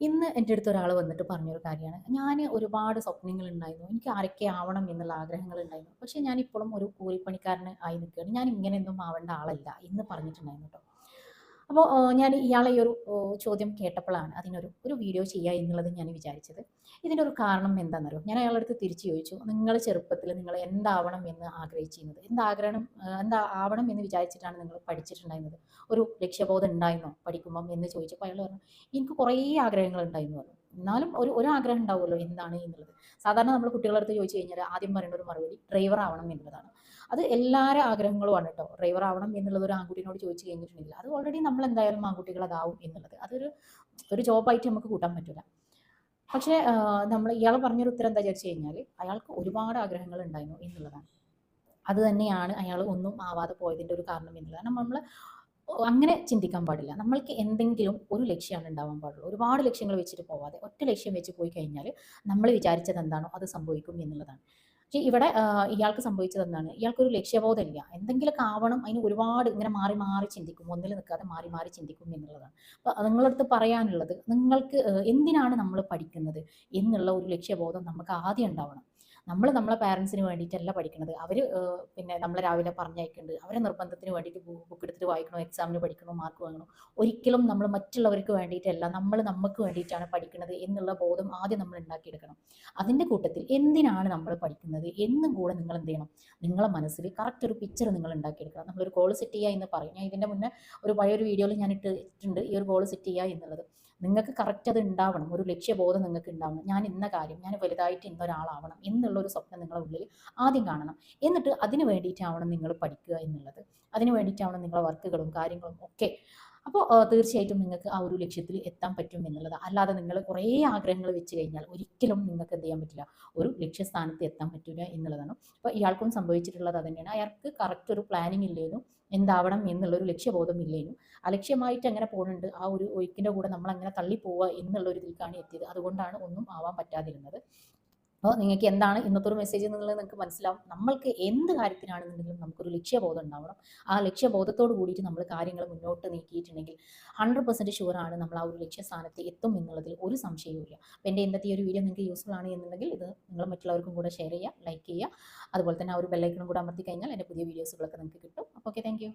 ഇന്ന് എന്റെ അടുത്ത് ഒരാൾ വന്നിട്ട് പറഞ്ഞൊരു കാര്യമാണ്. ഞാൻ ഒരുപാട് സ്വപ്നങ്ങൾ ഉണ്ടായിരുന്നു എനിക്ക് ആരൊക്കെ ആവണം എന്നുള്ള ആഗ്രഹങ്ങൾ ഉണ്ടായിരുന്നു പക്ഷേ ഞാൻ ഇപ്പോഴും ഒരു കൂലിപ്പണിക്കാരന് ആയി നിൽക്കുകയാണ് ഞാൻ ഇങ്ങനെ ഒന്നും ആവേണ്ട ആളല്ല എന്ന് പറഞ്ഞിട്ടുണ്ടായിരുന്നു കേട്ടോ അപ്പോൾ ഞാൻ ഇയാളെ ഈ ഒരു ചോദ്യം കേട്ടപ്പോഴാണ് അതിനൊരു ഒരു വീഡിയോ ചെയ്യുക എന്നുള്ളത് ഞാൻ വിചാരിച്ചത്. ഇതിന്റെ ഒരു കാരണം എന്താണെന്നറിയോ ഞാൻ അയാളുടെ അടുത്ത് തിരിച്ചു ചോദിച്ചു നിങ്ങൾ ചെറുപ്പത്തിൽ നിങ്ങൾ എന്താവണം എന്ന് ആഗ്രഹിച്ചിരുന്നത്? എന്താഗ്രഹം എന്താ ആവണം എന്ന് വിചാരിച്ചിട്ടാണ് നിങ്ങൾ പഠിച്ചിട്ടുണ്ടായിരുന്നത്? ഒരു ലക്ഷ്യബോധം ഉണ്ടായിരുന്നോ പഠിക്കുമ്പം എന്ന് ചോദിച്ചപ്പോൾ അയാൾ പറഞ്ഞു എനിക്ക് കുറേ ആഗ്രഹങ്ങൾ ഉണ്ടായിരുന്നു പറഞ്ഞു. എന്നാലും ഒരു ഒരു ആഗ്രഹം ഉണ്ടാവുമല്ലോ എന്താണ് എന്നുള്ളത്. സാധാരണ നമ്മൾ കുട്ടികളുടെ അടുത്ത് ചോദിച്ചു കഴിഞ്ഞാൽ ആദ്യം പറയേണ്ട ഒരു മറുപടി ഡ്രൈവർ ആവണം എന്നുള്ളതാണ്. അത് എല്ലാവരുടെ ആഗ്രഹങ്ങളുമാണ് കേട്ടോ. ഡ്രൈവർ ആവണം എന്നുള്ളത് ഒരു ആൺകുട്ടിനോട് ചോദിച്ചു കഴിഞ്ഞിട്ടുണ്ടെങ്കിൽ. അത് ഓൾറെഡി നമ്മൾ എന്തായാലും ആൺകുട്ടികൾ അതാവും എന്നുള്ളത്. അതൊരു ഒരു ജോബായിട്ട് നമുക്ക് കൂട്ടാൻ പറ്റില്ല പക്ഷേ നമ്മൾ ഇയാൾ പറഞ്ഞൊരു ഉത്തരം എന്താ വിചാരിച്ചു കഴിഞ്ഞാൽ അയാൾക്ക് ഒരുപാട് ആഗ്രഹങ്ങൾ ഉണ്ടായിരുന്നു എന്നുള്ളതാണ്. അത് തന്നെയാണ് അയാൾ ഒന്നും ആവാതെ പോയതിന്റെ ഒരു കാരണം എന്നുള്ളതാണ് നമ്മൾ അങ്ങനെ ചിന്തിക്കാൻ പാടില്ല. നമ്മൾക്ക് എന്തെങ്കിലും ഒരു ലക്ഷ്യമാണ് ഉണ്ടാവാൻ പാടുള്ളൂ. ഒരുപാട് ലക്ഷ്യങ്ങൾ വെച്ചിട്ട് പോവാതെ ഒറ്റ ലക്ഷ്യം വെച്ച് പോയി കഴിഞ്ഞാൽ നമ്മൾ വിചാരിച്ചത് എന്താണോ അത് സംഭവിക്കും എന്നുള്ളതാണ്. ഇവിടെ ഇയാൾക്ക് സംഭവിച്ചത് എന്താണ് ഇയാൾക്കൊരു ലക്ഷ്യബോധമില്ല. എന്തെങ്കിലുമൊക്കെ ആവണം അതിന് ഒരുപാട് ഇങ്ങനെ മാറി മാറി ചിന്തിക്കും. ഒന്നിൽ നിൽക്കാതെ മാറി മാറി ചിന്തിക്കും എന്നുള്ളതാണ്. അപ്പോൾ നിങ്ങളടുത്ത് പറയാനുള്ളത് നിങ്ങൾക്ക് എന്തിനാണ് നമ്മൾ പഠിക്കുന്നത് എന്നുള്ള ഒരു ലക്ഷ്യബോധം നമുക്ക് ആദ്യം ഉണ്ടാവണം. നമ്മൾ നമ്മളെ പാരൻസിന് വേണ്ടിയിട്ടല്ല പഠിക്കുന്നത് അവർ പിന്നെ നമ്മളെ രാവിലെ പറഞ്ഞയക്കുന്നുണ്ട് അവരെ നിർബന്ധത്തിന് വേണ്ടിയിട്ട് ബുക്ക് എടുത്തിട്ട് വായിക്കണോ എക്സാമിന് പഠിക്കണോ മാർക്ക് വാങ്ങണോ? ഒരിക്കലും നമ്മൾ മറ്റുള്ളവർക്ക് വേണ്ടിയിട്ടല്ല. നമ്മൾ നമുക്ക് വേണ്ടിയിട്ടാണ് പഠിക്കുന്നത് എന്നുള്ള ബോധം ആദ്യം നമ്മൾ ഉണ്ടാക്കിയെടുക്കണം. അതിന്റെ കൂട്ടത്തിൽ എന്തിനാണ് നമ്മൾ പഠിക്കുന്നത്? എന്നും കൂടെ നിങ്ങൾ എന്ത് ചെയ്യണം? നിങ്ങളെ മനസ്സിൽ കറക്റ്റ് ഒരു പിക്ചർ നിങ്ങൾ ഉണ്ടാക്കിയെടുക്കണം. നമ്മളൊരു ഗോൾ സെറ്റ് ചെയ്യുക എന്ന് പറയും. ഞാൻ ഇതിന്റെ മുന്നേ ഒരു പഴയൊരു വീഡിയോയിൽ ഞാൻ ഇട്ടിട്ടുണ്ട്. ഈ ഒരു ഗോൾ സെറ്റ് ചെയ്യുക എന്നുള്ളത്. നിങ്ങൾക്ക് കറക്റ്റ് അത് ഉണ്ടാവണം ഒരു ലക്ഷ്യബോധം നിങ്ങൾക്ക് ഉണ്ടാവണം ഞാൻ ഇന്ന കാര്യം ഞാൻ വലുതായിട്ട് ഇന്ന ഒരാളാവണം എന്നുള്ള ഒരു സ്വപ്നം നിങ്ങളുടെ ഉള്ളിൽ ആദ്യം കാണണം. എന്നിട്ട് അതിന് വേണ്ടിയിട്ടാവണം നിങ്ങൾ പഠിക്കുക എന്നുള്ളത്. അതിന് വേണ്ടിയിട്ടാവണം നിങ്ങളുടെ വർക്കുകളും കാര്യങ്ങളും ഒക്കെ അപ്പോൾ തീർച്ചയായിട്ടും നിങ്ങൾക്ക് ആ ഒരു ലക്ഷ്യത്തിൽ എത്താൻ പറ്റും എന്നുള്ളത്. അല്ലാതെ നിങ്ങൾ കുറേ ആഗ്രഹങ്ങൾ വെച്ച് കഴിഞ്ഞാൽ ഒരിക്കലും നിങ്ങൾക്ക് എന്ത് ചെയ്യാൻ പറ്റില്ല. ഒരു ലക്ഷ്യസ്ഥാനത്ത് എത്താൻ പറ്റില്ല എന്നുള്ളതാണ്. അപ്പോൾ ഇയാൾക്കും സംഭവിച്ചിട്ടുള്ളത് തന്നെയാണ് അയാൾക്ക് കറക്റ്റ് ഒരു പ്ലാനിങ് ഇല്ലേനും എന്താവണം എന്നുള്ളൊരു ലക്ഷ്യബോധം ഇല്ലേനും. അലക്ഷ്യമായിട്ട് അങ്ങനെ പോകുന്നുണ്ട് ആ ഒരു ഒഴുക്കിന്റെ കൂടെ നമ്മൾ അങ്ങനെ തള്ളി പോവുക എന്നുള്ള ഒരു ഇതിലേക്കാണ് എത്തിയത്. അതുകൊണ്ടാണ് ഒന്നും ആവാൻ പറ്റാതിരുന്നത്. അപ്പോൾ നിങ്ങൾക്ക് എന്താണ് ഇന്നത്തെ ഒരു മെസ്സേജ് എന്നുള്ളത് നിങ്ങൾക്ക് മനസ്സിലാവും. നമ്മൾക്ക് എന്ത് കാര്യത്തിനാണെന്നുണ്ടെങ്കിലും നമുക്കൊരു ലക്ഷ്യബോധം ഉണ്ടാവണം. ആ ലക്ഷ്യബോധത്തോട് കൂടിയിട്ട് നമ്മൾ കാര്യങ്ങൾ മുന്നോട്ട് നീക്കിയിട്ടുണ്ടെങ്കിൽ ഹൺഡ്രഡ് പെർസെന്റ് ഷുവറാണ് നമ്മൾ ആ ഒരു ലക്ഷ്യസ്ഥാനത്ത് എത്തും എന്നുള്ളതിൽ ഒരു സംശയവുമില്ല അപ്പോൾ എന്റെ ഇന്നത്തെ ഈ ഒരു വീഡിയോ നിങ്ങൾക്ക് യൂസ്ഫുൾ ആണ് എന്നുണ്ടെങ്കിൽ ഇത് നിങ്ങൾ മറ്റുള്ളവർക്കും കൂടെ ഷെയർ ചെയ്യുക ലൈക്ക് ചെയ്യുക. അതുപോലെ തന്നെ ആ ഒരു ബെല്ലൈക്കണും കൂടെ അമർത്തി കഴിഞ്ഞാൽ എന്റെ പുതിയ വീഡിയോസുകളൊക്കെ നിങ്ങൾക്ക് കിട്ടും. അപ്പോൾ ഓക്കെ താങ്ക്